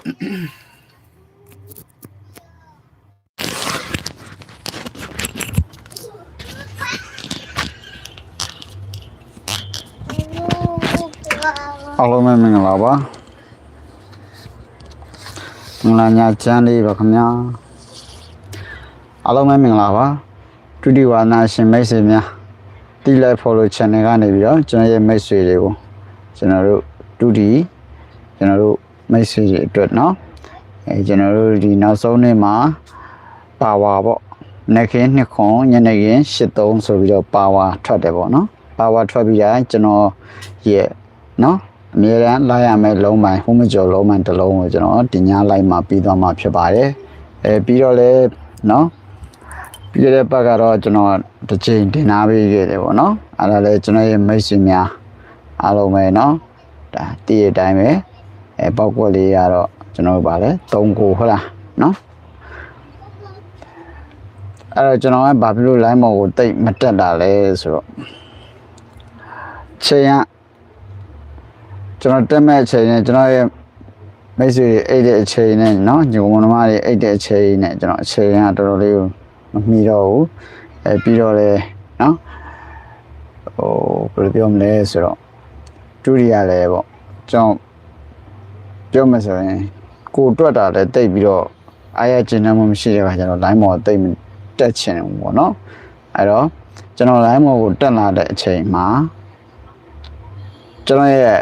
အားလုံးပဲမင်္ဂလာပါမင်္ဂလာညချမ်းလေးပါခင်ဗျာအားလုံးပဲမင်္ဂလာပါဒုတိဝါနာရှင်မိတ်ဆွေများတိလိုက် follow channel ကနေပြီးတော့ကျွန်တော်ရဲ့မိတ်ဆွေတွေကိုကျွန်တော်တို့ဒုတိကျွန်တော်တို့ မိတ်ဆွေတွေအတွက်เนาะအဲကျွန်တော်တို့ဒီနောက်ဆုံးနေ့မှာပါဝါပေါ့နေ့ခင်းနှစ်ခွန်ညနေခင်း83ဆိုပြီးတော့ပါဝါထွက်တယ်ပေါ့เนาะပါဝါထွက်ပြီးတိုင်းကျွန်တော်ရဲ့เนาะအမြဲတမ်းလိုက်ရမယ်လုံးပိုင်းဟိုမကျော်လုံးပိုင်းတစ်လုံးကိုကျွန်တော်တင်ညာလိုက်မှပြီးသွားမှဖြစ်ပါတယ်အဲပြီးတော့လဲเนาะ ပြီးခဲ့တဲ့ဘက်ကတော့ကျွန်တော်တစ်ချိန်တင်နာပေးခဲ့တယ်ပေါ့နော်အဲ့ဒါလည်းကျွန်တော်ရဲ့မိတ်ဆွေများအားလုံးပဲเนาะဒါတည့်ရတိုင်းပဲ အဲပောက်ကွက်လေးကတော့ကျွန်တော်ဗာလဲ3ကိုဟုတ်လားเนาะအဲ့တော့ကျွန်တော်ကဘာဖြစ်လို့ line မော်ကိုတိတ်မတက်တာလဲဆိုတော့ချိန်ကကျွန်တော်တက်မဲ့ချိန်နဲ့ကျွန်တော်ရဲ့မိတ်ဆွေတွေအိတ်တဲ့အချိန်နဲ့เนาะညုံမနမတွေအိတ်တဲ့အချိန်နဲ့ကျွန်တော်အချိန်ကတော်တော်လေးကို မမီတော့ဘူးအဲပြီးတော့လေနော်ဟိုဘယ်လိုပြောမလဲဆိုတော့ဒုတိယလည်းပေါ့ကျွန်တော် ပြောမှဆိုရင်ကိုတွက်တာလည်းတိတ်ပြီးတော့အားရကျဉ်းနှံမှုမရှိတဲ့ခါကျတော့ line မော်တိတ်မတက်ချင်ဘူးပေါ့နော်အဲတော့ကျွန်တော် line မော်ကိုတက်လာတဲ့အချိန်မှာကျွန်တော်ရဲ့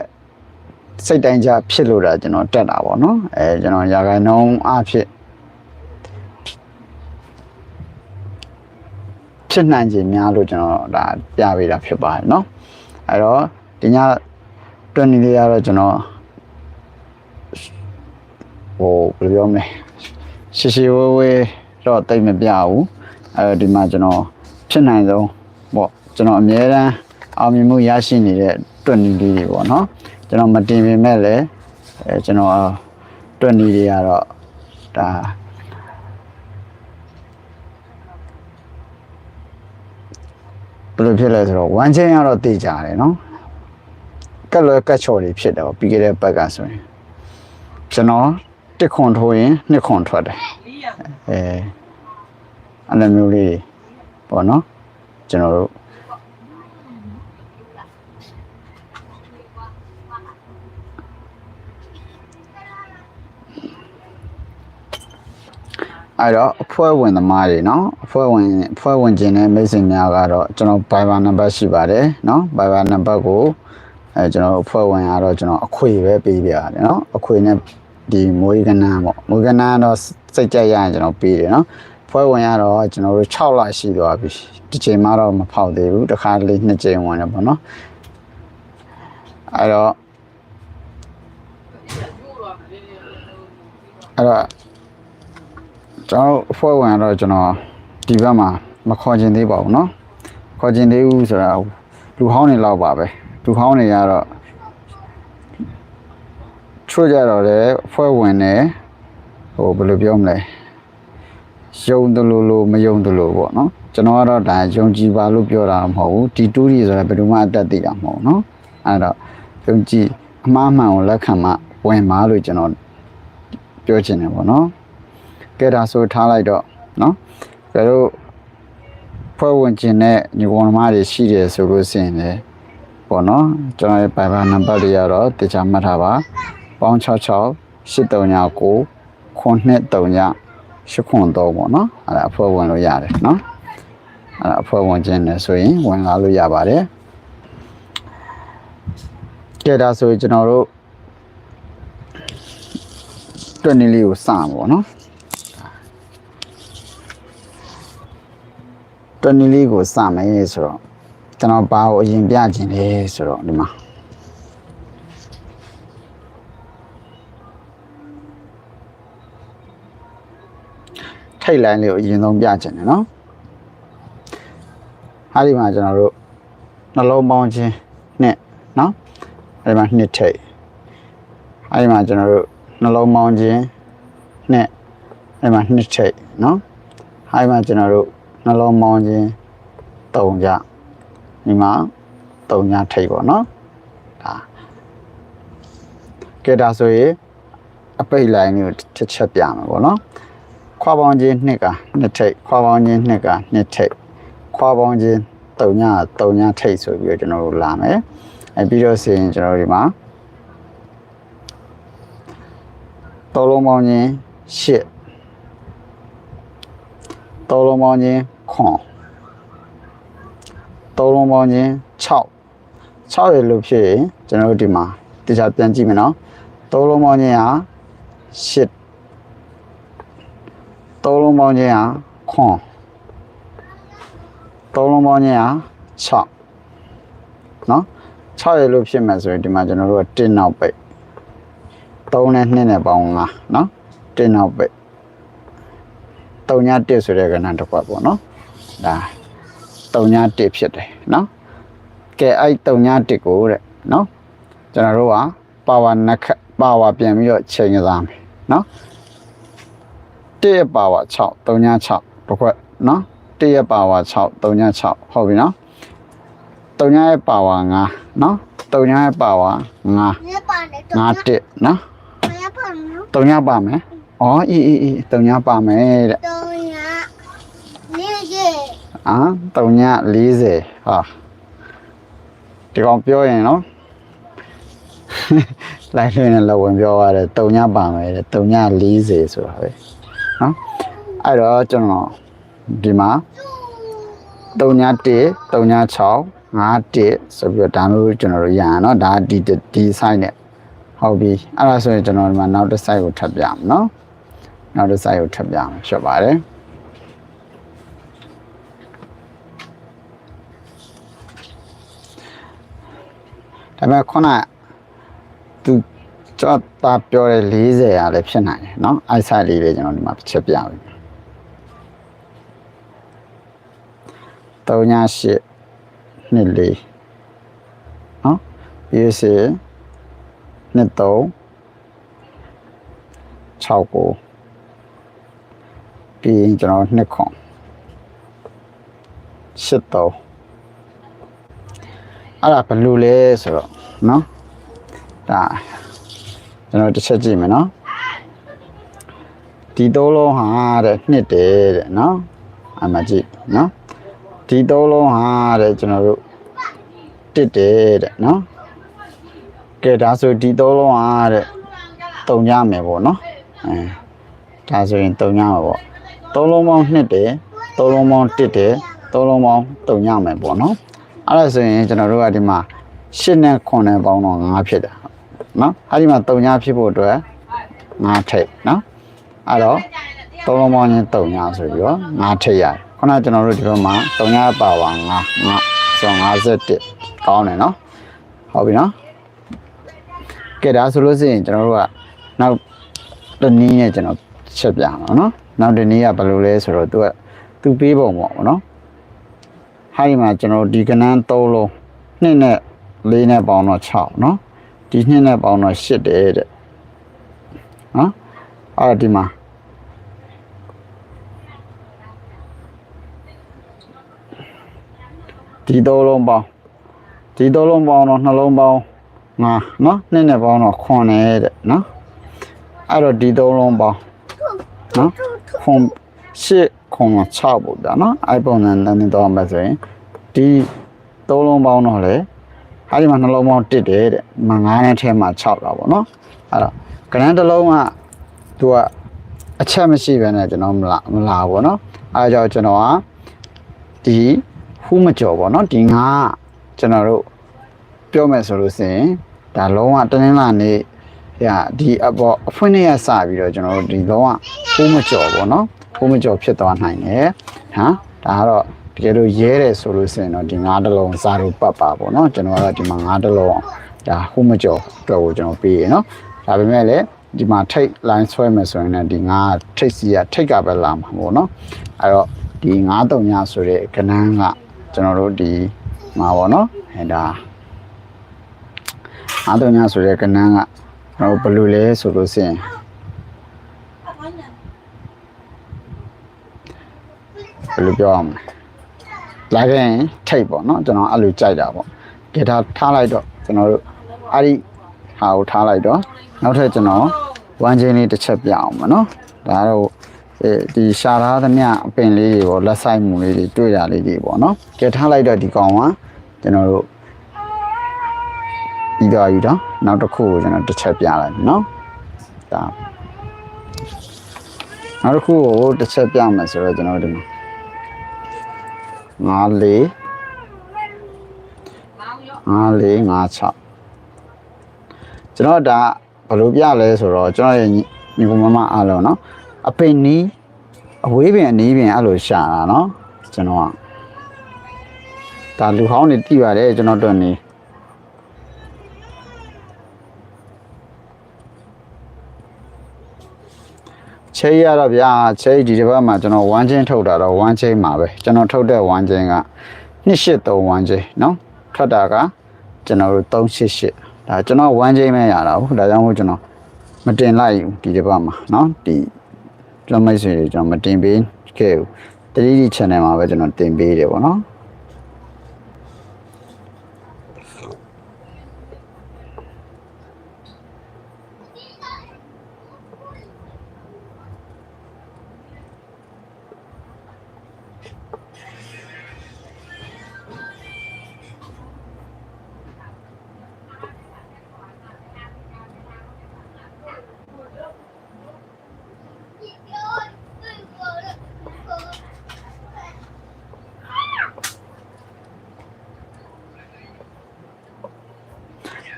စိတ်တိုင်းကြဖြစ်လို့တာကျွန်တော်တက်တာပေါ့နော်အဲကျွန်တော်ရာဂိုင်နှုံးအဖြစ်ဖြစ်နိုင်ခြင်းများလို့ကျွန်တော်ဒါပြပေးတာဖြစ်ပါတယ်เนาะအဲတော့ဒီညတွန်းနေလေးရတော့ကျွန်တော် ဟိုဘယ်လိုပြောမလဲရှည်ရှည်ဝဲဝဲတော့တိတ်မပြဘူးအဲဒီမှာကျွန်တော်ဖြစ်နိုင်ဆုံးပေါ့ကျွန်တော်အမြဲတမ်းအောင်မြင်မှုရရှိနေတဲ့တွက်နည်းလေးတွေပေါ့နော်ကျွန်တော်မတင်ပေမဲ့လည်းအဲကျွန်တော်တွက်နည်းတွေကတော့ဒါဘယ်လိုဖြစ်လဲဆိုတော့ဝမ်းချင်းကတော့တေးကြတယ်နော်ကက်လွယ်ကက်ချော်တွေဖြစ်တယ်ပေါ့ပြီးခဲ့တဲ့ဘက်ကဆိုရင်ကျွန်တော် တစ်ခွန်ထိုးရင်နှစ်ခွန်ထွက်တယ်အဲအဲ့လိုမျိုးလေးတွေပေါ့နော်ကျွန်တော်တို့အဲ့တော့အဖွဲ့ဝင်သမားတွေเนาะအဖွဲ့ဝင်အဖွဲ့ဝင်ခြင်းတဲ့မိတ်ဆွေများကတော့ကျွန်တော် Viber number ရှိပါတယ်เนาะ Viber number ကိုအဲကျွန်တော်အဖွဲ့ဝင်ကတော့ကျွန်တော်အခွေပဲပေးပြရတယ်เนาะအခွေနဲ့ ဒီမွေးကနန်းပေါ့မွေးကနန်းတော့စိတ်ကြိုက်ရရင်ကျွန်တော်ပေးတယ်เนาะအဖွဲ့ဝင်ကတော့ကျွန်တော်တို့6လရှိသွားပြီတစ်ချိန်မှတော့မဖောက်သေးဘူးတစ်ခါလေးနှစ်ချိန်ဝင်တယ်ပေါ့เนาะအဲ့တော့အဲ့တော့ ကျွန်တော်အဖွဲ့ဝင်ကတော့ကျွန်တော်ဒီဘက်မှာမခေါ်ကျင်သေးပါဘူးเนาะခေါ်ကျင်သေးဘူးဆိုတာလူဟောင်းနေလောက်ပါပဲလူဟောင်းနေကတော့ ချို့ကြတော့လေဖွဲ့ဝင်နေဟိုဘယ်လိုပြောမလဲယုံတယ်လို့လို့မယုံတယ်လို့ပေါ့နော်ကျွန်တော်ကတော့ဒါယုံကြည်ပါလို့ပြောတာမဟုတ်ဘူးဒီတူးကြီးဆိုတာဘယ်သူမှအသက်သိတာမဟုတ်နော်အဲ့တော့ယုံကြည်အမှားမှန်ကိုလက်ခံမှဝင်ပါလို့ကျွန်တော်ပြောချင်တယ်ပေါ့နော်ကဲဒါဆိုထားလိုက်တော့နော်ဒါတို့ဖွဲ့ဝင်ကျင်တဲ့ညီကောင်မတွေရှိတယ်ဆိုလို့ရှိရင်လေပေါ့နော်ကျွန်တော်ရဲ့ Viber နံပါတ်လေးကတော့တခြားမှတ်ထားပါ ပေါင်း66 839 923 893ပေါ့နော်အဲ့ဒါအဖွဲ့ဝင်လို့ရတယ်နော်အဲ့ဒါအဖွဲ့ဝင်ခြင်းနဲ့ဆိုရင်ဝင်လာလို့ရပါတယ်ကဲဒါဆိုရင်ကျွန်တော်တို့တွက်နည်းလေးကိုစမှာပေါ့နော်တွက်နည်းလေးကိုစမယ်ဆိုတော့ကျွန်တော်ဘာကိုအရင်ပြခြင်းလဲဆိုတော့ဒီမှာ ထိတ်လိုင်းလေးကိုအရင်ဆုံးပြခြင်းတယ်နော်ဟာဒီမှာကျွန်တော်တို့နှလုံးပေါင်းခြင်းနဲ့နော်အဲဒီမှာနှစ်ထိတ်အဲဒီမှာကျွန်တော်တို့နှလုံးပေါင်းခြင်းနဲ့အဲဒီမှာနှစ်ထိတ်နော်အဲဒီမှာကျွန်တော်တို့နှလုံးမောင်းခြင်း၃ကြဒီမှာ၃ညထိပ်ပေါ့နော်ဒါကဲဒါဆိုရင်အပိတ်လိုင်းကိုတစ်ချက်ပြမယ်ပေါ့နော် ခွာပေါင်းချင်းနှစ်ကနှစ်ထိပ်ခွာပေါင်းချင်းနှစ်ကနှစ်ထိပ်ခွာပေါင်းချင်း3ည3ညထိပ်ဆိုပြီးတော့ကျွန်တော်တို့လာမယ်အဲပြီးတော့ဆိုရင်ကျွန်တော်တို့ဒီမှာတောလုံးပေါင်းချင်း8တောလုံးပေါင်းချင်းခွန်တောလုံးပေါင်းချင်း6 6ရလို့ဖြစ်ရင်ကျွန်တော်တို့ဒီမှာတခြားပြန်ကြည့်မယ်နော်တောလုံးပေါင်းချင်းဟာ8 တောလုံးပေါင်းချင်းဟာခွန်တောလုံးပေါင်းချင်းဟာ6နော်6ရလို့ဖြစ်မယ်ဆိုရင်ဒီမှာကျွန်တော်တို့က1နောက်ပိတ်3နဲ့2နဲ့ပေါင်း5နော်1နောက်ပိတ်3ည1ဆိုတဲ့ကဏ္ဍတစ်ခွက်ပေါ့နော်ဒါ3ည1ဖြစ်တယ်နော်ကဲအဲ့တုံညာတစ်ကိုတဲ့နော်ကျွန်တော်တို့ကပါဝါနှစ်ခက်ပါဝါပြန်ပြီးတော့ချိန်ရသားမယ်နော် တရပါဝါ6 396တခွက်နော်တရပါဝါ6 396ဟုတ်ပြီနော်3ညရဲ့ပါဝါ9နော်3ညရဲ့ပါဝါ9 9တက်နော်3ညပါမယ်อ๋ออีอีๆ3ညပါမယ်တဲ့3ည40အာ3ည40ဟာဒီကောင်ပြောရင်နော်လိုက်နေလောက်ဝင်ပြောရတယ်3ညပါမယ်တဲ့3ည40ဆိုတာပဲ နော်အဲ့တော့ကျွန်တော်ဒီမှာတုံည1တုံည6 5 1ဆိုပြီးတော့ဒါမျိုးကျွန်တော်တို့ရအောင်နော်ဒါဒီဒီ site နဲ့ဟုတ်ပြီအဲ့ဒါဆိုရင်ကျွန်တော်ဒီမှာနောက်တစ် site ကိုထပ်ပြမယ်နော်နောက်တစ် site ကိုထပ်ပြမယ်ဖြစ်ပါတယ်ဒါပေမဲ့ခုနကသူ ကြောက်တာပြောတဲ့40ရာလည်းဖြစ်နိုင်တယ်เนาะအိုက်ဆိုင်လေးလေးကျွန်တော်ဒီမှာတစ်ချက်ပြပြီ3ည8နှစ်လေးเนาะပြီးစေနှစ်3 6ကိုပြီးရင်ကျွန်တော်နှစ်ခွန်8တော့အဲ့ဒါဘယ်လိုလဲဆိုတော့เนาะ ဒါ ကျွန်တော်တစ်ချက်ကြည့်မယ်နော်ဒီသုံးလုံးဟာတဲ့နှစ်တယ်တဲ့နော်အမှကြည့်နော်ဒီသုံးလုံးဟာတဲ့ကျွန်တော်တို့တစ်တယ်တဲ့နော်ကဲဒါဆိုဒီသုံးလုံးဟာတဲ့တုံကြမယ်ပေါ့နော်အဲဒါဆိုရင်တုံကြမှာပေါ့သုံးလုံးပေါင်းနှစ်တယ်သုံးလုံးပေါင်းတစ်တယ်သုံးလုံးပေါင်းတုံကြမယ်ပေါ့နော်အဲ့ဒါဆိုရင်ကျွန်တော်တို့ကဒီမှာရှစ်နဲ့ခွန်နဲ့ပေါင်းတော့9ဖြစ်တယ် နော်အဲ့ဒီမှာတုံညာဖြစ်ဖို့အတွက်9ထိပ်နော်အဲ့တော့သုံးလုံးပေါင်းချင်းတုံညာဆိုပြီးတော့9ထိပ်ရတယ်ခုနကကျွန်တော်တို့ဒီဘက်မှာတုံညာပါဝါ9 9ဆို51ကောင်းတယ်နော်ဟုတ်ပြီနော်ကဲဒါဆိုလို့ရှိရင်ကျွန်တော်တို့ကနောက်တနည်းနဲ့ကျွန်တော်ချက်ပြအောင်နော်နောက်တနည်းကဘယ်လိုလဲဆိုတော့သူကသူပေးပုံပေါ့နော်ဟာဒီမှာကျွန်တော်တို့ဒီကနန်း3လုံးနှစ်နဲ့4နဲ့ပေါင်းတော့6နော် ဒီနှစ်နဲ့ပေါင်းတော့8တယ်တဲ့နော်အဲ့ဒါဒီမှာဒီသုံးလုံးပေါင်းဒီသုံးလုံးပေါင်းတော့နှလုံးပေါင်းငါနော်နှစ်နဲ့ပေါင်းတော့ခွန်တယ်တဲ့နော်အဲ့တော့ဒီသုံးလုံးပေါင်းနော်ခွန်ရှစ်ခွန်6ပေါ့ဗျာနော်အဲ့ပုံစံနဲ့နေတော့မှဆိုရင်ဒီသုံးလုံးပေါင်းတော့လေ အဲ့ဒီမှာနှလုံးပေါင်း1တယ်တဲ့မ9နဲ့ထဲမှာ6တာပေါ့နော်အဲ့တော့ကဏ္ဍတစ်လုံးကသူကအချက်မရှိဘဲနဲ့ကျွန်တော်မလာမလာဘူးနော်အဲ့ဒါကြောင့်ကျွန်တော်ကဒီဖူးမကြော်ပေါ့နော်ဒီငါကကျွန်တော်တို့ပြောမယ်ဆိုလို့ရှိရင်ဒါလုံးဝတနင်္လာနေ့ရဒီအပေါ်အဖွင့်နေရစပြီးတော့ကျွန်တော်တို့ဒီလုံးဝဖူးမကြော်ပေါ့နော်ဖူးမကြော်ဖြစ်သွားနိုင်တယ်ဟမ်ဒါကတော့ တကယ်လို့ရဲတယ်ဆိုလို့ရှိရင်တော့ဒီငါးတစ်လုံးစာတို့ပတ်ပါပေါ့နော်ကျွန်တော်ကတော့ဒီမှာငါးတစ်လုံးဒါဖူးမကြော်အတွက်ကိုကျွန်တော်ပေးရနော်ဒါပေမဲ့လည်းဒီမှာထိတ် line ဆွဲမယ်ဆိုရင်လည်းဒီငါးထိတ်စီကထိတ်ကပဲလာမှာပေါ့နော်အဲ့တော့ဒီငါးတုံညဆိုတဲ့ကဏ္ဍကကျွန်တော်တို့ဒီမှာပေါ့နော်အဲဒါငါးတုံညဆိုတဲ့ကဏ္ဍကကျွန်တော်တို့ဘယ်လိုလဲဆိုလို့ရှိရင်ဘယ်လိုပြောအောင်လဲ လာခဲ့ရင်ထိတ်ပေါ့နော်ကျွန်တော်အဲ့လိုကြိုက်တာပေါ့ဂီတာထားလိုက်တော့ကျွန်တော်တို့အဲ့ဒီဟာကိုထားလိုက်တော့နောက်ထပ်ကျွန်တော်ဝမ်းချင်းလေးတစ်ချက်ပြအောင်မနော်ဒါတော့အဲဒီရှာထားသမျှအပင်လေးတွေပေါ့လက်ဆိုင်မှုလေးတွေတွေ့ရလေးတွေပေါ့နော်ကဲထားလိုက်တော့ဒီကောင်ကကျွန်တော်တို့ပြီးသွားပြီတော့နောက်တစ်ခုကိုကျွန်တော်တစ်ချက်ပြလိုက်မယ်နော်ဒါနောက်တစ်ခုကိုတစ်ချက်ပြမယ်ဆိုတော့ကျွန်တော်တို့ဒီမှာ 5လေး5လေး5 6ကျွန်တော်ဒါဘယ်လိုပြလဲဆိုတော့ကျွန်တော်ရဲ့ညီညီကောင်မမအားလုံးเนาะအပင်နီးအဝေးပင်အနီးပင်အဲ့လိုရှာတာเนาะကျွန်တော်ကဒါလူဟောင်းနေတိပါတယ်ကျွန်တော်တို့နေ ချေးရတော့ဗျာချေးဒီတစ်ပတ်မှာကျွန်တော်ဝမ်းချင်းထုတ်တာတော့ဝမ်းချင်းမှာပဲကျွန်တော်ထုတ်တဲ့ဝမ်းချင်းက283ဝမ်းချင်းเนาะထွက်တာကကျွန်တော်တို့388ဒါကျွန်တော်ဝမ်းချင်းပဲရတာဟုတ်ဒါကြောင့်မို့ကျွန်တော်မတင်လိုက်ဘူးဒီတစ်ပတ်မှာเนาะဒီကျွန်တော်မိတ်ဆွေတွေကျွန်တော်မတင်ပေးခဲ့ဘူးတတိတိ channel မှာပဲကျွန်တော်တင်ပေးတယ်ပေါ့နော်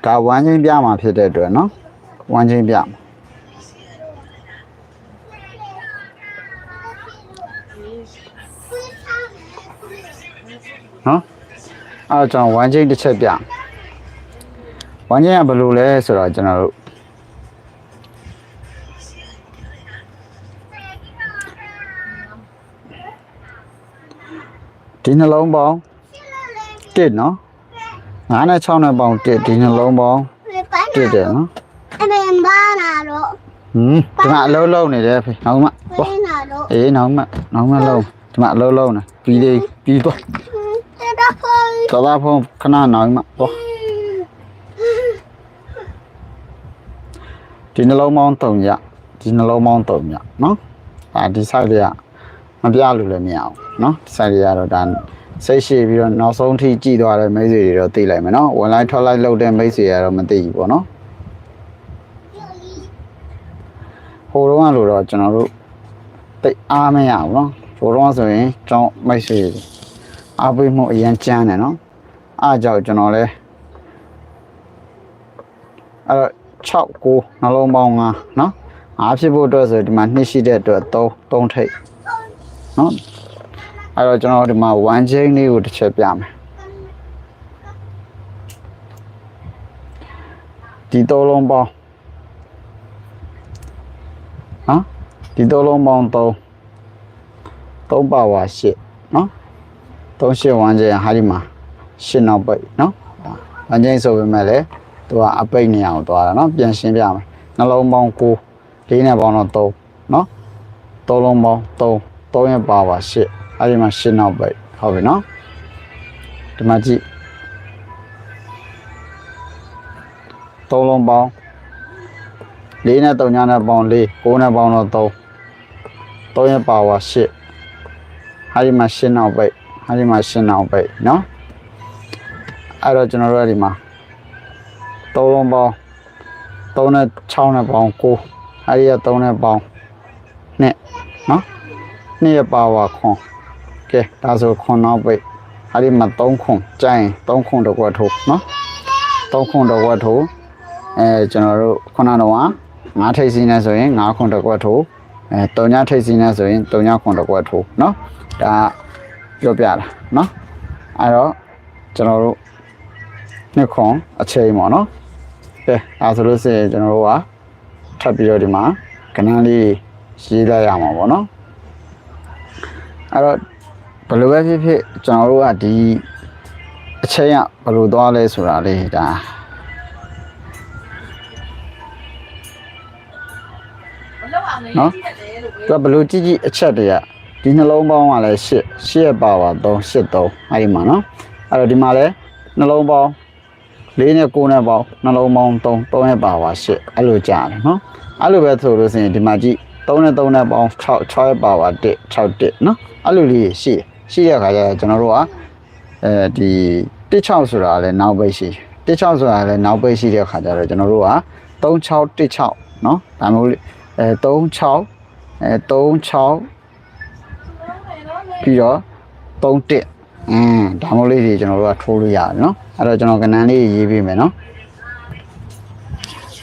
ဒါဝမ်းချင်းပြမှာဖြစ်တဲ့အတွက်เนาะဝမ်းချင်းပြမှာနော်အဲ့တော့ကျွန်တော်ဝမ်းချင်းတစ်ချက်ပြဝမ်းချင်းကဘယ်လိုလဲဆိုတော့ကျွန်တော်တို့ဒီနှလုံးပေါင်းတစ်နော် 9နဲ့6နဲ့ပေါင်းတစ်ဒီနှလုံးပေါင်း Lepas တစ်တယ်နော် ada yang mana lo? ဟွန်းဒီမှာအလုံးလုံးနေတယ်ဖေနောက်မှပေါ့ Mana lo? အေးနောက်မှနောက်မှလုံးဒီမှာအလုံးလုံးနေပြီးလေးပြီးတော့ Tidak koi. တော်သားဖုန်းခဏနောက်မှပေါ့ဒီနှလုံးပေါင်း3ရဒီနှလုံးပေါင်း3ရနော်အာဒီ site တွေကမပြလို့လည်းမရအောင်နော်ဒီ site တွေကတော့ဒါ စိတ်ရှည်ပြီးတော့နောက်ဆုံးထိကြည်သွားတဲ့မိတ်ဆွေတွေတော့သိလိုက်မယ်နော်ဝင်လိုက်ထွက်လိုက်လုပ်တဲ့မိတ်ဆွေကတော့မသိဘူးပေါ့နော်ဟိုတော့လို့တော့ကျွန်တော်တို့တိတ်အားမရဘူးနော်ဟိုတော့ဆိုရင်ကျွန်တော်မိတ်ဆွေအားပေးမှုအရင်ကြမ်းတယ်နော်အားကြောင့်ကျွန်တော်လဲအဲ့တော့6 9နှလုံးပေါင်း9နော်အားဖြစ်ဖို့အတွက်ဆိုဒီမှာ2ရှိတဲ့အတွက်3 3ထိပ်နော် အဲ့တော့ကျွန်တော်ဒီမှာ1 chain လေးကိုတစ်ချက်ပြမယ်ဒီသုံးလုံးပေါင်းနော်ဒီသုံးလုံးပေါင်း3 3ပါဝါ8နော်3ရှစ်ဝမ်းကျင်ဟာဒီမှာ8နောက်ပိတ်နော်ဒါဝမ်းကျင်ဆိုပေမဲ့လည်းသူကအပိတ်နေအောင်သွားတာနော်ပြန်ရှင်းပြမယ်နှလုံးပေါင်း9လေးနဲ့ပေါင်းတော့3နော်သုံးလုံးပေါင်း3 3ရဲ့ပါဝါ8 အဲ့ဒီမှာရှင်းနောက်ပိတ်ဟုတ်ပြီနော်ဒီမှာကြည့်သုံးလုံးပေါင်း၄နဲ့၃ညနဲ့ပေါင်း၄၉နဲ့ပေါင်းတော့၃၃ရဲ့ပါဝါ၈ဟာဒီမှာရှင်းနောက်ပိတ်ဟာဒီမှာရှင်းနောက်ပိတ်နော်အဲ့တော့ကျွန်တော်တို့အဲ့ဒီမှာသုံးလုံးပေါင်း3နဲ့6နဲ့ပေါင်း9အဲ့ဒီက3နဲ့ပေါင်း2နော်2ရဲ့ပါဝါခွန် ကဲဒါဆိုခွန်နောက်ပိတ်အဲ့ဒီမှာ3ခွန်ကြိုင်3ခွန်တကွက်ထိုးနော်3ခွန်တကွက်ထိုးအဲကျွန်တော်တို့ခုနတော့ငါးထိပ်စီးနေဆိုရင်ငါးခွန်တကွက်ထိုးအဲတုံညထိပ်စီးနေဆိုရင်တုံညခွန်တကွက်ထိုးနော်ဒါပြောပြတာနော်အဲ့တော့ကျွန်တော်တို့နှစ်ခွန်အချိန်ပေါ့နော်ကဲဒါဆိုလို့ရှိရင်ကျွန်တော်တို့ကထပ်ပြီးတော့ဒီမှာကဏ္ဍလေးရေးလိုက်ရမှာပေါ့နော်အဲ့တော့ ဘယ်လိုပဲဖြစ်ဖြစ်ကျွန်တော်တို့ကဒီအချိန်ကဘယ်လိုသွားလဲဆိုတာလေးဒါမလောက်အောင်လည်းနော်ကြည့်ရတယ်လို့သူကဘယ်လိုကြည့်ကြည့်အချက်တွေကဒီနှလုံးပေါင်းကလည်း8 8ရဲ့ပါပါ3 8 3အဲ့ဒီမှာနော်အဲ့တော့ဒီမှာလည်းနှလုံးပေါင်း4နဲ့9နဲ့ပေါင်းနှလုံးပေါင်း3 3ရဲ့ပါပါ8အဲ့လိုကြာတယ်နော်အဲ့လိုပဲဆိုလို့ဆိုရင်ဒီမှာကြည့်3နဲ့3နဲ့ပေါင်း6 6ရဲ့ပါဝါ1 6 1နော်အဲ့လိုလေးရှိတယ် ရှိတဲ့အခါကျတော့ကျွန်တော်တို့ကအဲဒီ16ဆိုတာလည်းနောက်ပိတ်ရှိ16ဆိုတာလည်းနောက်ပိတ်ရှိတဲ့အခါကျတော့ကျွန်တော်တို့က3616နော်ဒါမျိုးလေးအဲ36အဲ36ပြီးတော့31အင်းဒါမျိုးလေးတွေကျွန်တော်တို့ကထိုးလို့ရတယ်နော်အဲ့တော့ကျွန်တော်ကဏ္ဍလေးရေးပေးမယ်နော်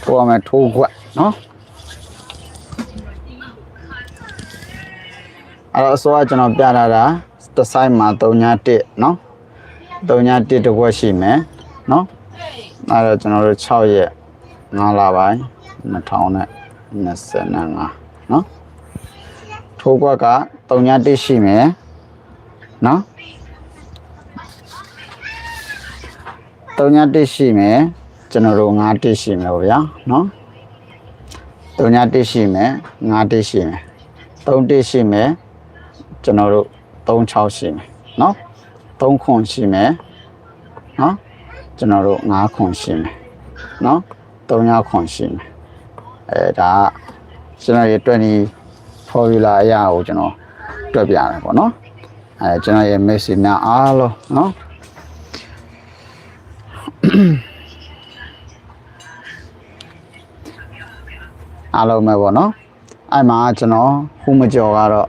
ထိုးရမယ်ထိုးခွက်နော်အဲ့တော့အစောကကျွန်တော်ပြထားတာ တစ်ဆိုင်မှာ3.1နော်3.1တစ်ခွက်ရှိမယ်နော်အဲ့တော့ကျွန်တော်တို့6ရက်9လပိုင်း2025နော်ထိုးခွက်က3.1ရှိမယ်နော်3.1ရှိမယ်ကျွန်တော်တို့5.1ရှိမယ်ဗျာနော်3.1ရှိမယ်5.1ရှိမယ်3.1ရှိမယ်ကျွန်တော်တို့ 3.6ရှိမယ်နော်3ခွန်ရှိမယ်နော်ကျွန်တော်တို့5ခွန်ရှိမယ်နော်3ညခွန်ရှိမယ်အဲဒါကကျွန်တော်ရဲ့20 formula အရာကိုကျွန်တော်တွက်ပြမယ်ပေါ့နော်အဲကျွန်တော်ရဲ့ message များအားလုံးနော်အားလုံးပဲပေါ့နော်အဲ့မှာကျွန်တော်ဟူမကျော်ကတော့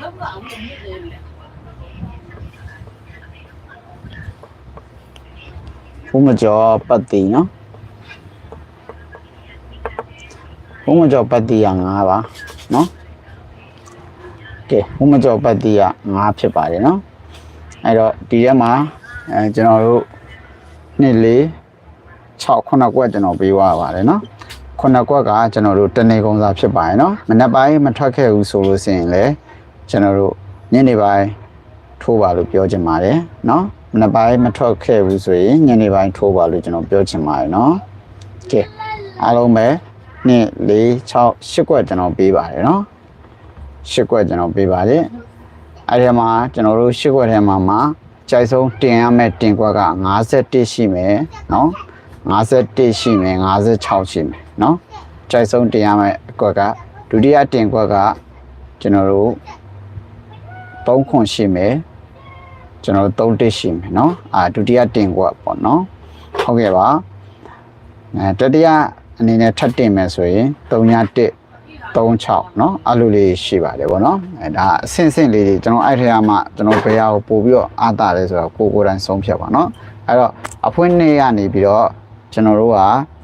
လောက်အောင်လို့မြစ်တယ်လေ ဟူမကျော်ပတ်တီနော်ဟူမကျော်ပတ်တီက9ပါနော်ကဲဟူမကျော်ပတ်တီက9ဖြစ်ပါတယ်နော်အဲ့တော့ဒီထဲမှာအဲကျွန်တော်တို့နှစ်လေး6ခုနှစ်ကွက်ကျွန်တော်ပေးသွားပါတယ်နော်ခုနှစ်ကွက်ကကျွန်တော်တို့တနေကုန်စာဖြစ်ပါတယ်နော်မနေ့ပိုင်းမထွက်ခဲ့ဘူးဆိုလို့ရှိရင်လည်းကျွန်တော်တို့ညနေပိုင်းထိုးပါလို့ပြောချင်ပါတယ်နော် မနေ့ပိုင်းမထွက်ခဲ့ဘူးဆိုရင်ညနေပိုင်းထိုးပါလို့ကျွန်တော်ပြောချင်ပါတယ်နော်ကဲအားလုံးပဲ2 4 6 8ကွက်ကျွန်တော်ပေးပါတယ်နော်8ကွက်ကျွန်တော်ပေးပါတယ်အဲ့ဒီမှာကျွန်တော်တို့8ကွက်ထဲမှာမှာကြိုက်ဆုံးတင်ရမယ့်တင်ကွက်က51ရှိမယ်နော်51ရှိမယ်56ရှိမယ်နော်ကြိုက်ဆုံးတင်ရမယ့်အကွက်ကဒုတိယတင်ကွက်ကကျွန်တော်တို့3ခွန်ရှိမယ် ကျွန်တော်တို့3တစ်ရှိမယ်နော်အာဒုတိယတင်ကွက်ပေါ့နော်ဟုတ်ကဲ့ပါအဲတတိယအနေနဲ့ထပ်တင်မယ်ဆိုရင်3ည1 36เนาะအဲ့လိုလေးရှိပါတယ်ဗောနော်အဲဒါအဆင့်ဆင့်လေးတွေကျွန်တော်အဲ့ထဲမှာကျွန်တော်ဘယ်ဟာကိုပို့ပြီးတော့အားတာလဲဆိုတော့ကိုကိုယ်တိုင်ဆုံးဖြတ်ပါเนาะအဲ့တော့အဖွင့်နေ့ကနေပြီးတော့ကျွန်တော်တို့က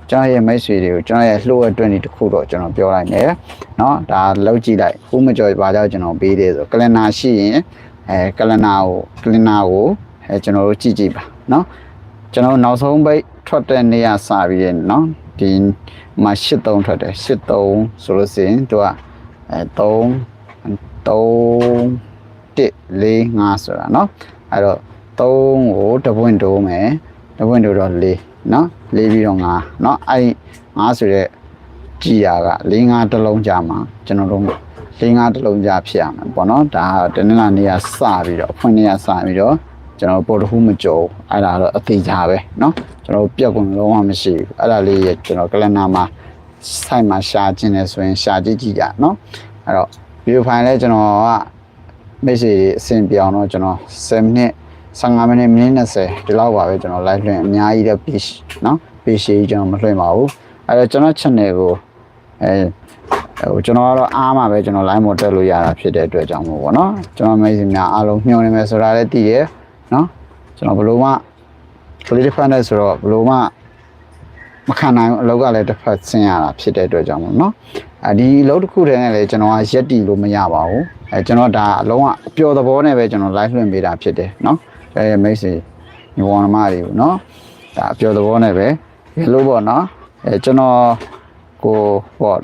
ကျွန်တော်ရဲ့မိတ်ဆွေတွေကိုကျွန်တော်ရဲ့လှုပ်အတွင်းဒီတစ်ခုတော့ကျွန်တော်ပြောလိုက်မယ်เนาะဒါလောက်ကြည့်လိုက်ဥမကြော်ဘာကြောင့်ကျွန်တော်ပေးတယ်ဆိုကလန်နာရှိရင် အဲကလန်နာကိုကလန်နာကိုအဲကျွန်တော်တို့ကြည့်ကြည့်ပါเนาะကျွန်တော်နောက်ဆုံးပိတ်ထွက်တဲ့နေ့ကစပြီးရင်เนาะဒီမှာ83ထွက်တယ်83ဆိုလို့ရှိရင်သူကအဲ3 3 1 4 5ဆိုတာเนาะအဲ့တော့3ကိုတပွင့်တိုးမယ်တပွင့်တိုးတော့4เนาะ4ပြီးတော့5เนาะအဲ့5ဆိုတဲ့ကြည်ရာက4 5တစ်လုံးကြာမှာကျွန်တော်တို့ 4 5တစ်လုံးကြာဖြစ်ရမယ်ပေါ့เนาะဒါကတနင်္လာနေ့ကစပြီးတော့အဖွင့်နေ့ကစပြီးတော့ကျွန်တော်ပေါ်တခုမကြော်အဲ့ဒါတော့အသေးချာပဲเนาะကျွန်တော်ပြက်ကုန်လုံးဝမရှိဘူးအဲ့ဒါလေးရကျွန်တော်ကလနာမှာဆိုင်မှာရှာခြင်းလဲဆိုရင်ရှာကြည့်ကြည့်ကြเนาะအဲ့တော့ဗီဒီယိုဖိုင်လဲကျွန်တော်က မိတ်ဆွေတွေအဆင်ပြေအောင်တော့ကျွန်တော်10မိနစ်15မိနစ်မိနစ်20ဒီလောက်ပါပဲကျွန်တော် live လွှင့်အများကြီးတဲ့ page เนาะ page ကြီးကျွန်တော်မလွှင့်ပါဘူးအဲ့တော့ကျွန်တော် channel ကိုအဲ ဟိုကျွန်တော်ကတော့အားမှာပဲကျွန်တော် live မတက်လို့ရတာဖြစ်တဲ့အတွက်ကြောင့်မို့ပေါ့နော်ကျွန်တော်မိတ်ဆွေများအားလုံးညှို့နေမယ်ဆိုတာလည်းသိရဲ့နော်ကျွန်တော်ဘယ်လိုမှ click ဖတ်နေဆိုတော့ဘယ်လိုမှမခံနိုင်ဘူးအလုပ်ကလည်းတစ်ဖက်ဆင်းရတာဖြစ်တဲ့အတွက်ကြောင့်မို့နော်အဲဒီအလုပ်တစ်ခုတည်းနဲ့လည်းကျွန်တော်ကရက်တီလို့မရပါဘူးအဲကျွန်တော်ဒါအလုံးကအပျော်သဘောနဲ့ပဲကျွန်တော် live လွှင့်ပေးတာဖြစ်တယ်နော်အဲမိတ်ဆွေညီဝန်မတွေကိုနော်ဒါအပျော်သဘောနဲ့ပဲဒီလိုပေါ့နော်အဲကျွန်တော် ကိုဟော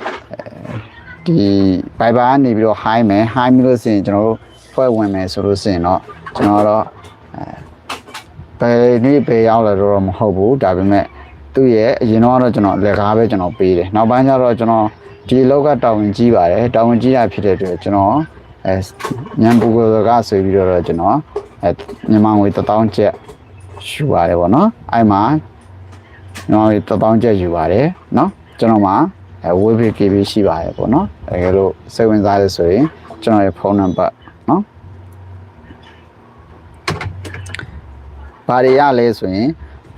ဒီ Viber ကနေပြီးတော့ high မယ် high ပြီးလို့ဆိုရင်ကျွန်တော်တို့ဖွဲ့ဝင်မယ်ဆိုလို့ဆိုရင်တော့ကျွန်တော်တော့ဘယ်နေ့ဘယ်ရောက်လဲတော့မဟုတ်ဘူးဒါပေမဲ့သူ့ရဲ့အရင်တော့ကျွန်တော်လက်ကားပဲကျွန်တော်ပေးတယ်နောက်ပိုင်းကျတော့ကျွန်တော်ဒီလောက်ကတောင်းဝင်ကြီးပါတယ်တောင်းဝင်ကြီးရဖြစ်တဲ့အတွက်ကျွန်တော်အဲညံပူကောကဆွေးပြီးတော့ကျွန်တော်အဲမြန်မာငွေ1000ကျပ်ယူပါတယ်ဗောနော်အဲ့မှာကျွန်တော်1000ကျပ်ယူပါတယ်နော် ကျွန်တော်မှာအဲ wifi KB ရှိပါတယ်ပေါ့နော်တကယ်လို့စိတ်ဝင်စားလို့ဆိုရင်ကျွန်တော်ရဲ့ဖုန်းနံပါတ်နော်ဘာတွေရလဲဆိုရင်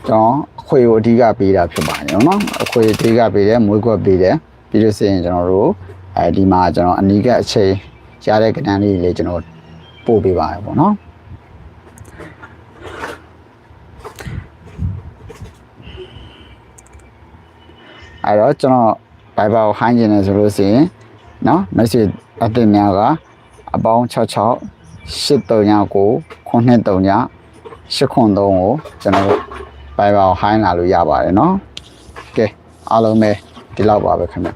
ကျွန်တော်အခွေကိုအဓိကပေးတာဖြစ်ပါတယ်နော်အခွေအဓိကပေးတယ်မွေးကွက်ပေးတယ်ပြီးလို့ဆိုရင်ကျွန်တော်တို့အဲဒီမှာကျွန်တော်အနီးကအချိန်ရတဲ့ကဏ္ဍလေးတွေလည်းကျွန်တော်ပို့ပေးပါတယ်ပေါ့နော် အဲ့တော့ကျွန်တော်ဘိုင်ဘာကိုဟိုင်းကျင်နေဆိုလို့ရှိရင်เนาะ message အသစ်များကအပေါင်း66 839 939 8ခွန်3ကိုကျွန်တော်တို့ဘိုင်ဘာကိုဟိုင်းလာလို့ရပါတယ်เนาะကဲအားလုံးပဲဒီလောက်ပါပဲခင်ဗျ